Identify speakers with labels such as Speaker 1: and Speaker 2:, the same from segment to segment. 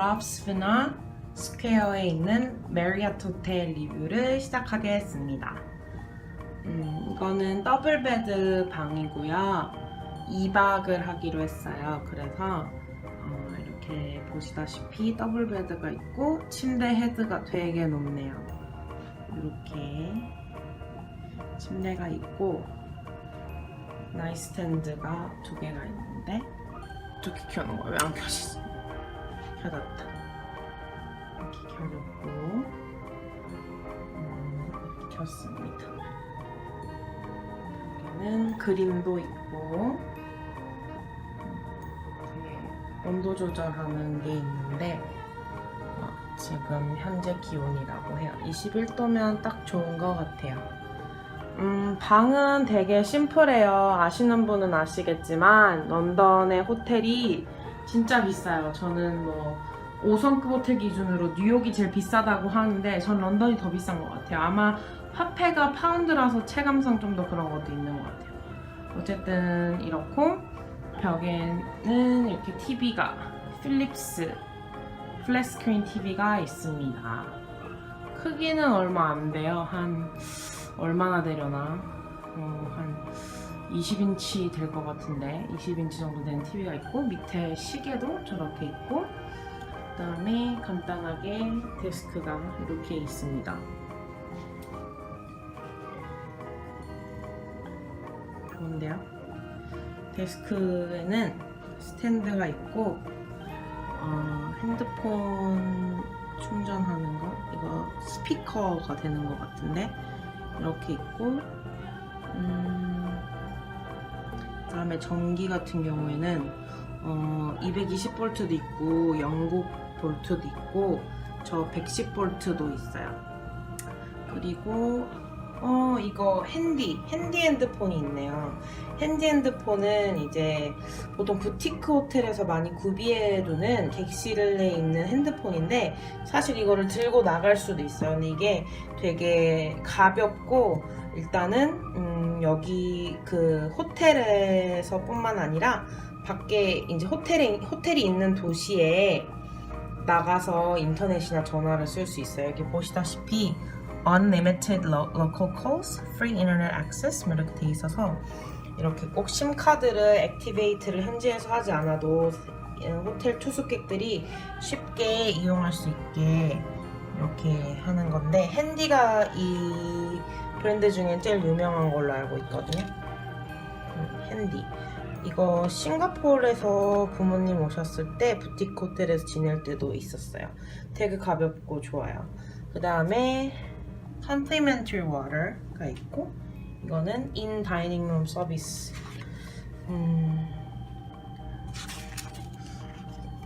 Speaker 1: 그라프스비나 스퀘어에 있는 메리어트 호텔 리뷰를 시작하겠습니다. 음, 이거는 더블 베드 방이고요. 2박을 하기로 했어요. 그래서 어, 이렇게 보시다시피 더블 베드가 있고 침대 헤드가 되게 높네요. 이렇게 침대가 있고 나이스탠드가 두 개가 있는데 어떻게 켜는 거야? 왜 안 켜지지? 켜졌다. 이렇게 켜졌고 음, 이렇게 켰습니다. 여기는 그림도 있고 음, 온도 조절하는 게 있는데 어, 지금 현재 기온이라고 해요. 21도면 딱 좋은 것 같아요. 음, 방은 되게 심플해요. 아시는 분은 아시겠지만 런던의 호텔이 진짜 비싸요. 저는 뭐 5성급 호텔 기준으로 뉴욕이 제일 비싸다고 하는데 전 런던이 더 비싼 것 같아요. 아마 화폐가 파운드라서 체감상 좀 더 그런 것도 있는 것 같아요. 어쨌든 이렇고 벽에는 이렇게 TV가 필립스 플랫 스크린 TV가 있습니다. 크기는 얼마 안 돼요. 한 얼마나 되려나? 어, 한 20인치 될 것 같은데 20인치 정도 되는 TV가 있고 밑에 시계도 저렇게 있고 그 다음에 간단하게 데스크가 이렇게 있습니다. 좋은데요? 데스크에는 스탠드가 있고 어, 핸드폰 충전하는 거 이거 스피커가 되는 것 같은데 이렇게 있고 음, 그 다음에 전기 같은 경우에는 어, 220볼트도 있고 영국 볼트도 있고 저 110볼트도 있어요. 그리고 어 이거 핸디 핸디 핸드폰이 있네요. 핸디 핸드폰은 이제 보통 부티크 호텔에서 많이 구비해두는 객실에 있는 핸드폰인데 사실 이거를 들고 나갈 수도 있어요. 근데 이게 되게 가볍고 일단은 음, 여기 그 호텔에서뿐만 아니라 밖에 이제 호텔이 호텔이 있는 도시에 나가서 인터넷이나 전화를 쓸 수 있어요. 여기 보시다시피 unlimited lo- local calls, free internet access 뭐 이렇게 돼 있어서 이렇게 꼭 심카드를 액티베이트를 현지에서 하지 않아도 호텔 투숙객들이 쉽게 이용할 수 있게 이렇게 하는 건데 핸디가 이 브랜드 중에 제일 유명한 걸로 알고 있거든요. 음, 핸디. 이거 싱가포르에서 부모님 오셨을 때 부티크 호텔에서 지낼 때도 있었어요. 되게 가볍고 좋아요. 그 다음에 complimentary water가 있고 이거는 dining room 서비스. 음,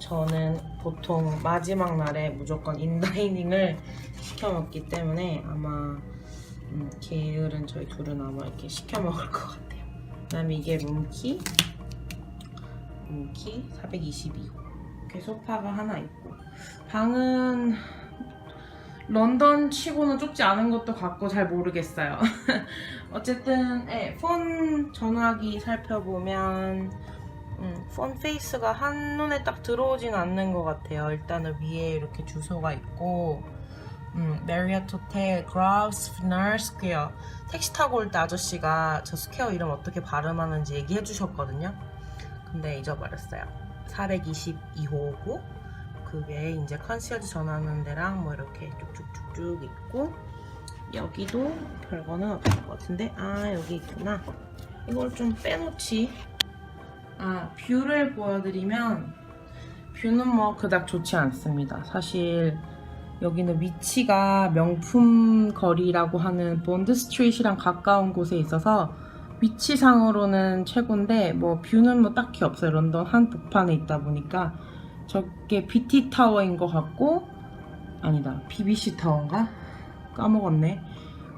Speaker 1: 저는 보통 마지막 날에 무조건 인다이닝을 시켜 먹기 때문에 아마 음, 게으른 저희 둘은 아마 이렇게 시켜 먹을 것 같아요. 그다음에 이게 룸키, 룸키 422호. 이렇게 소파가 하나 있고 방은 런던 치고는 좁지 않은 것도 같고 잘 모르겠어요. 어쨌든 예, 폰 전화기 살펴보면 음, 폰 페이스가 한눈에 딱 들어오진 않는 것 같아요. 일단은 위에 이렇게 주소가 있고 음, 메리어트 호텔 그라우스피너 스퀘어 택시 타고 올 때 아저씨가 저 스퀘어 이름 어떻게 발음하는지 얘기해 주셨거든요. 근데 잊어버렸어요. 422호고 그게 이제 컨시어지 전화하는 데랑 뭐 이렇게 쭉쭉쭉쭉 있고 여기도 별거는 없을 것 같은데 아 여기 있구나. 이걸 좀 빼놓지. 아 뷰를 보여드리면 뷰는 뭐 그닥 좋지 않습니다. 사실 여기는 위치가 명품 거리라고 하는 본드 스트리트랑 가까운 곳에 있어서 위치상으로는 최고인데 뭐 뷰는 뭐 딱히 없어요. 런던 한복판에 있다 보니까 저게 BT 타워인 것 같고 아니다 BBC 타워인가 까먹었네.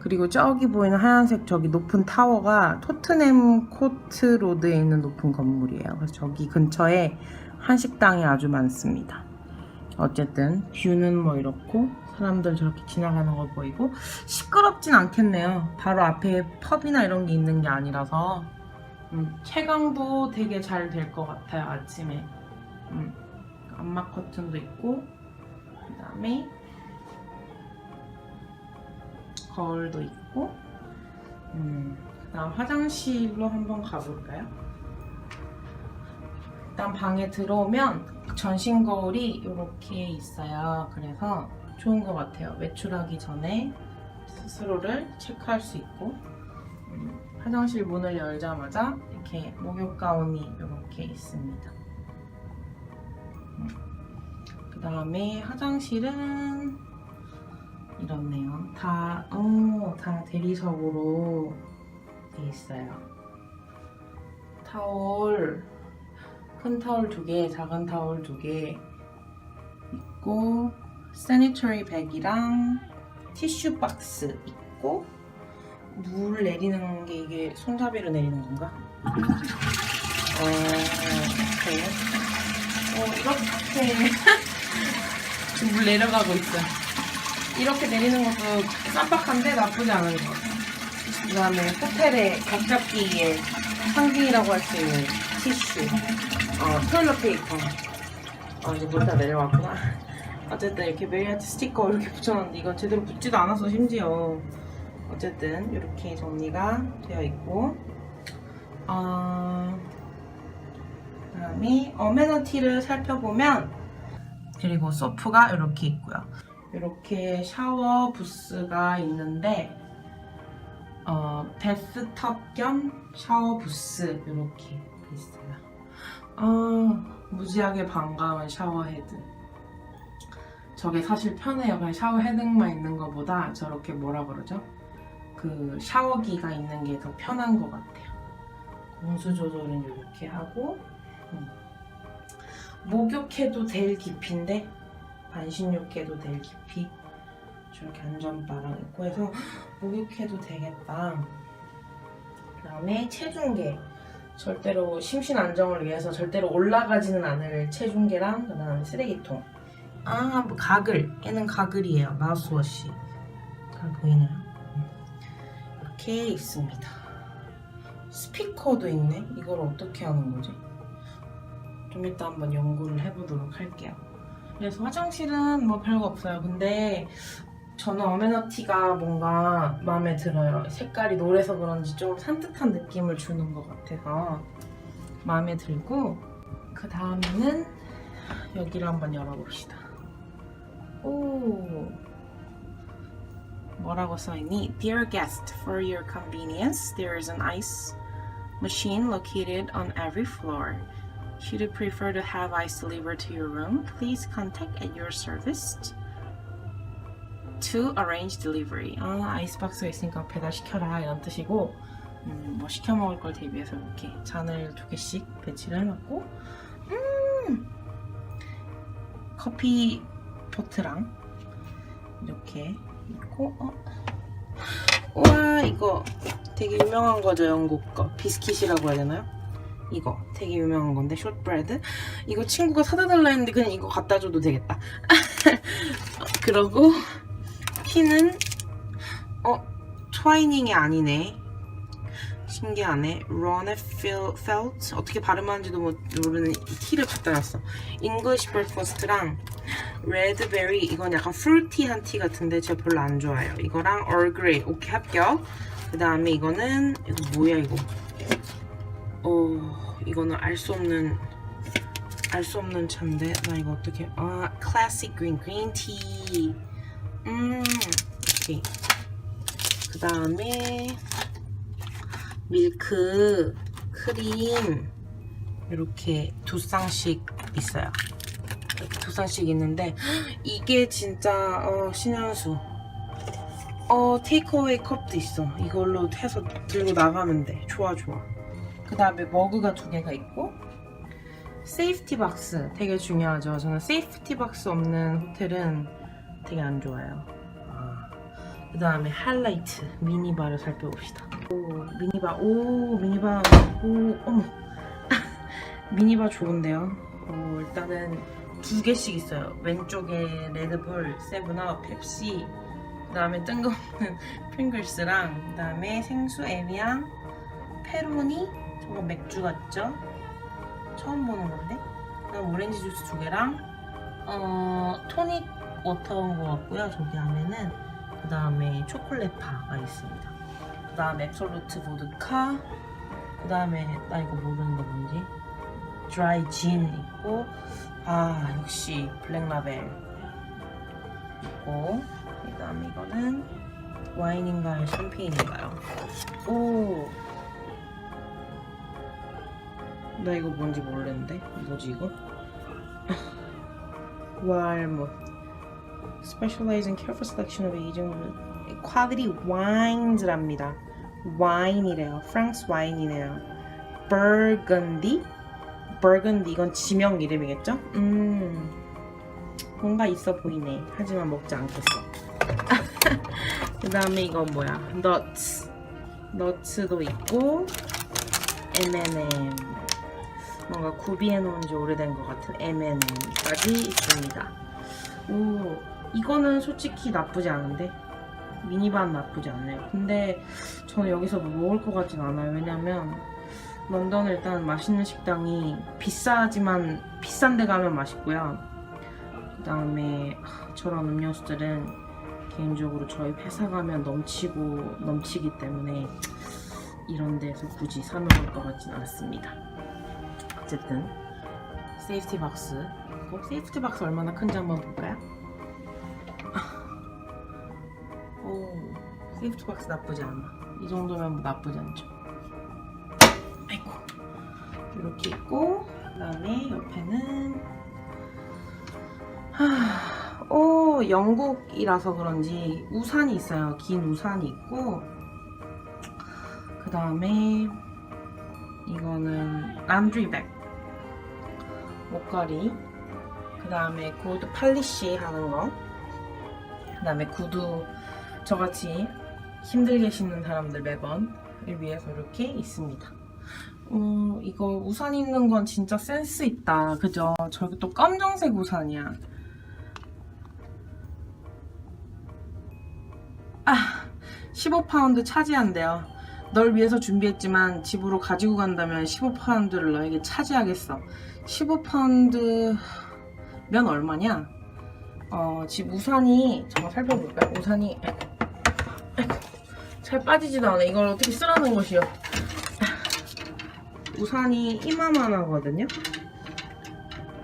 Speaker 1: 그리고 저기 보이는 하얀색 저기 높은 타워가 토트넘 코트 로드에 있는 높은 건물이에요. 그래서 저기 근처에 한식당이 아주 많습니다. 어쨌든 뷰는 뭐 이렇고 사람들 저렇게 지나가는 거 보이고 시끄럽진 않겠네요. 바로 앞에 펍이나 이런 게 있는 게 아니라서 음, 채광도 되게 잘 될 것 같아요 아침에. 음, 암막 커튼도 있고 그 다음에 거울도 있고 음, 그다음 화장실로 한번 가볼까요? 일단 방에 들어오면 전신 거울이 이렇게 있어요. 그래서 좋은 것 같아요. 외출하기 전에 스스로를 체크할 수 있고 음, 화장실 문을 열자마자 이렇게 목욕 가운이 이렇게 있습니다. 그 다음에 화장실은 이렇네요. 다, 어, 다 대리석으로 돼 있어요. 타올, 큰 타올 두 개, 작은 타올 두 개 있고, 세니터리 백이랑 티슈 박스 있고, 물 내리는 게 이게 손잡이로 내리는 건가? 어, 이렇게. 어, 이렇게. 지금 물 내려가고 있어요. 이렇게 내리는 것도 쌈박한데 나쁘지 않은 것 같아요. 그 다음에 호텔의 각 잡기의 상징이라고 할 수 있는 티슈, 어, 토일러 페이퍼. 어, 이제 물 다 내려왔구나. 어쨌든 이렇게 메리아트 스티커 이렇게 붙여놨는데 이건 제대로 붙지도 않아서 심지어. 어쨌든 이렇게 정리가 되어 있고, 어, 그 다음에 어메너티를 살펴보면, 그리고 소프가 이렇게 있고요. 이렇게 샤워 부스가 있는데 어, 베스톱 겸 샤워 부스 이렇게 있어요. 아, 무지하게 반가운 샤워 헤드. 저게 사실 편해요. 그냥 샤워 헤드만 있는 것보다 저렇게 뭐라 그러죠? 그 샤워기가 있는 게 더 편한 것 같아요. 공수 조절은 이렇게 하고 음. 목욕해도 될 깊이인데 반신욕해도 될 깊이 저렇게 안전바랑 있고 해서 목욕해도 되겠다. 그 다음에 체중계 절대로 심신 안정을 위해서 절대로 올라가지는 않을 체중계랑 그 다음에 쓰레기통. 아, 뭐 가글. 얘는 가글이에요. 마우스워시. 잘 보이나요? 이렇게 있습니다. 스피커도 있네. 이걸 어떻게 하는 거지? 좀 이따 한번 연구를 해보도록 할게요. 그래서 화장실은 뭐 별거 없어요. 근데 저는 어메너티가 뭔가 마음에 들어요. 색깔이 노래서 그런지 좀 산뜻한 느낌을 주는 것 같아서 마음에 들고 그 다음에는 여기를 한번 열어봅시다. 오 뭐라고 써있니? Dear guest, for your convenience, there is an ice machine located on every floor. Should you prefer to have ice delivered to your room, please contact at your service to arrange delivery. 아, 아이스박스가 있으니까 배달시켜라 이런 뜻이고 음, 뭐 시켜 먹을 걸 대비해서 이렇게 잔을 두 개씩 배치를 해놨고 음, 커피 포트랑 이렇게 있고 어. 우와 이거 되게 유명한 거죠 영국 거 비스킷이라고 해야 되나요? 이거 되게 유명한 건데 숏브레드 이거 친구가 사다 달라 했는데 그냥 이거 갖다 줘도 되겠다 그러고 피는? 어 트와이닝이 아니네. 신기하네. 로네 펠트 어떻게 발음하는지도 모르는 이 티를 갖다 놨어. 잉글리시 브렉퍼스트랑 레드베리 이건 약간 프루티한 티 같은데 제가 별로 안 좋아해요. 이거랑 얼그레이 오케이 합격. 그 다음에 이거는 이거 뭐야 이거? 어 이거는 알 수 없는 알 수 없는 차인데. 나 이거 어떻게 아 클래식 그린 그린티 음 오케이. 그 다음에 밀크 크림 이렇게 두 쌍씩 있어요. 이렇게 두 쌍씩 있는데 이게 진짜 어 신현수. 어 테이크어웨이 컵도 있어. 이걸로 해서 들고 나가면 돼. 좋아 좋아. 그 다음에 머그가 두 개가 있고 세이프티 박스 되게 중요하죠. 저는 세이프티 박스 없는 호텔은 되게 안 좋아요. 그 다음에 하이라이트 미니바를 살펴봅시다. 오 미니바 오 미니바 오 어머 미니바 좋은데요. 어, 일단은 두 개씩 있어요. 왼쪽에 레드불, 세븐업, 펩시 그 다음에 뜬금없는 프링글스랑 그 다음에 생수 에비앙 페로니 저거 맥주 같죠? 처음 보는 건데? 그다음 오렌지 주스 두 개랑 어 토닉 워터인 것 같고요. 저기 안에는 그 다음에 초콜릿 바가 있습니다. 그 다음 앱솔루트 보드카 그 다음에 나 이거 모르는데 뭔지? 드라이 진 있고 아 역시 블랙라벨 있고 그 다음에 이거는 와인인가요? 샴페인인가요? 오! 나 이거 뭔지 모르는데? 뭐지 이거? 왈못 Specialize in careful selection of aging quality wines랍니다. 와인이래요. 프랑스 와인이네요. Burgundy? Burgundy 이건 지명 이름이겠죠? 음 뭔가 있어 보이네. 하지만 먹지 않겠어. 그 다음에 이건 뭐야? Nuts. 너츠도 있고 M&M. 뭔가 구비해 놓은 지 오래된 것 같은 M&M까지 있습니다. 오 이거는 솔직히 나쁘지 않은데? 미니반 나쁘지 않아요. 근데 저는 여기서 뭐 먹을 것 같진 않아요. 왜냐면 런던은 일단 맛있는 식당이 비싸지만 비싼 데 가면 맛있고요. 그 다음에 저런 음료수들은 개인적으로 저희 회사 가면 넘치고 넘치기 때문에 이런 데서 굳이 사 먹을 것 같진 않습니다. 어쨌든 세이프티 박스 꼭 세이프티 박스 얼마나 큰지 한번 볼까요? 세이프티 박스 나쁘지 않아. 이 정도면 뭐 나쁘지 않죠. 아이고. 이렇게 있고 그 다음에 옆에는 하... 오 영국이라서 그런지 우산이 있어요. 긴 우산이 있고 그 다음에 이거는 람드리백 목걸이. 그 다음에 골드 팔리시 하는 거. 그 다음에 구두. 저같이 힘들게 신는 사람들 매번을 위해서 이렇게 있습니다. 어, 이거 우산 있는 건 진짜 센스 있다. 그죠? 저기 또 검정색 우산이야. 아 15파운드 차지한대요. 널 위해서 준비했지만 집으로 가지고 간다면 15파운드를 너에게 차지하겠어. 15파운드면 얼마냐? 어, 집 우산이 잠깐 살펴볼까요? 우산이 아이고, 잘 빠지지도 않아. 이걸 어떻게 쓰라는 것이요? 우산이 이만하거든요.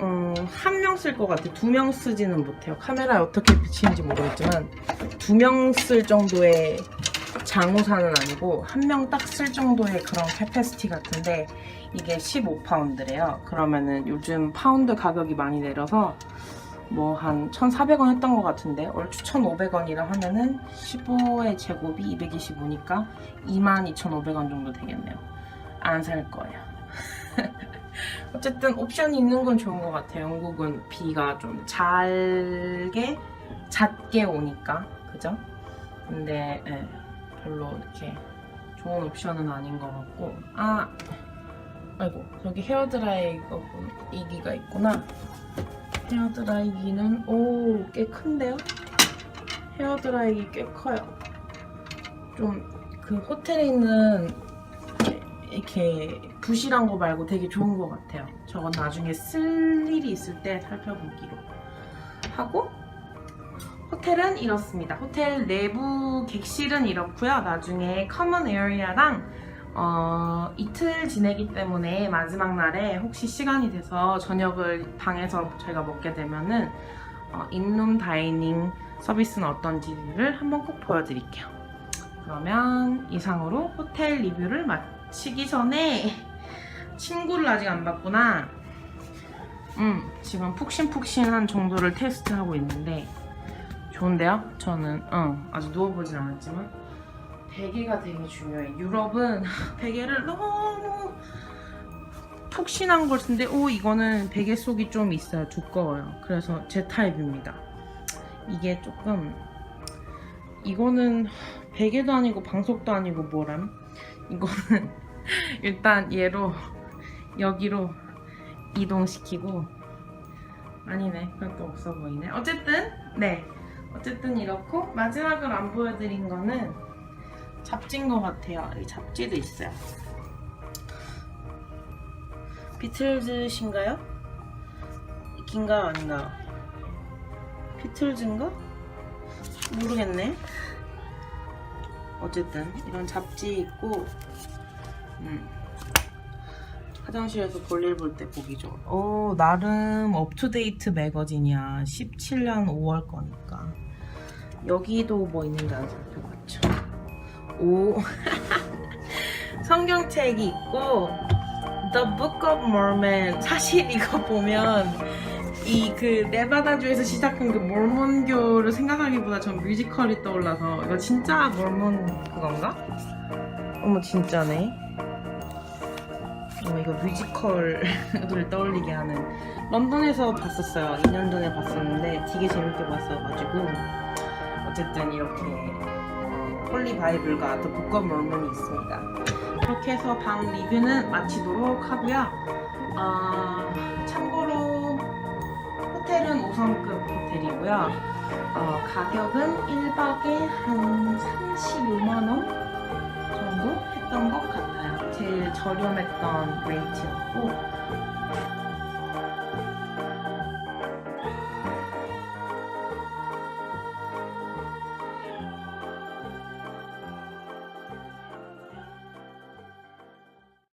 Speaker 1: 어, 한 명 쓸 것 같아. 두 명 쓰지는 못해요. 카메라에 어떻게 비치는지 모르겠지만 두 명 쓸 정도의 장우산은 아니고 한 명 딱 쓸 정도의 그런 캐패시티 같은데 이게 15파운드래요. 그러면은 요즘 파운드 가격이 많이 내려서 뭐 한 1,400원 했던 것 같은데 얼추 1,500원이라 하면은 15의 제곱이 225니까 22,500원 정도 되겠네요. 안 살 거예요. 어쨌든 옵션이 있는 건 좋은 것 같아요. 영국은 비가 좀 잘게 잦게 오니까 그죠? 근데 예, 별로 이렇게 좋은 옵션은 아닌 것 같고 아 아이고 여기 헤어드라이기가 있구나. 헤어드라이기는 오 꽤 큰데요? 헤어드라이기 꽤 커요. 좀 그 호텔에 있는 이렇게 부실한 거 말고 되게 좋은 것 같아요. 저건 나중에 쓸 일이 있을 때 살펴보기로 하고 호텔은 이렇습니다. 호텔 내부 객실은 이렇고요. 나중에 커먼 에어리아랑 어, 이틀 지내기 때문에 마지막 날에 혹시 시간이 돼서 저녁을 방에서 저희가 먹게 되면은 어, 인룸 다이닝 서비스는 어떤지를 한번 꼭 보여드릴게요. 그러면 이상으로 호텔 리뷰를 마치기 전에 친구를 아직 안 봤구나. 음, 지금 푹신푹신한 정도를 테스트하고 있는데 좋은데요? 저는 응, 아직 누워보진 않았지만 베개가 되게 중요해. 유럽은 베개를 너무 푹신한 걸 쓰는데 오 이거는 베개 속이 좀 있어요. 두꺼워요. 그래서 제 타입입니다. 이게 조금 이거는 베개도 아니고 방석도 아니고 뭐람? 이거는 일단 얘로 여기로 이동시키고 아니네 그것도 없어 보이네 어쨌든 네 어쨌든 이렇고 마지막으로 안 보여드린 거는 잡지인 것 같아요 이 잡지도 있어요 비틀즈신가요? 미끼인가 아닌가? 비틀즈인가? 모르겠네. 어쨌든 이런 잡지 있고 음. 화장실에서 볼일 볼 때 보기 좋은. 오 나름 업투데이트 매거진이야. 17년 5월 거니까. 여기도 뭐 있는지 안 살펴봤죠. 오 성경책이 있고 The Book of Mormon 사실 이거 보면 이 그 네바다주에서 시작한 그 몰몬교를 생각하기보다 전 뮤지컬이 떠올라서 이거 진짜 몰몬 그건가? 어머 진짜네. 어 이거 뮤지컬을 떠올리게 하는 런던에서 봤었어요. 2년 전에 봤었는데 되게 재밌게 봤어가지고 어쨌든 이렇게 홀리 바이블과 또 북과 몰몬이 있습니다. 그렇게 해서 방 리뷰는 마치도록 하고요. 어, 참고로 호텔은 5성급 호텔이고요. 어, 가격은 1박에 한 35만원 정도 했던 것 같아요. 제일 저렴했던 레이트였고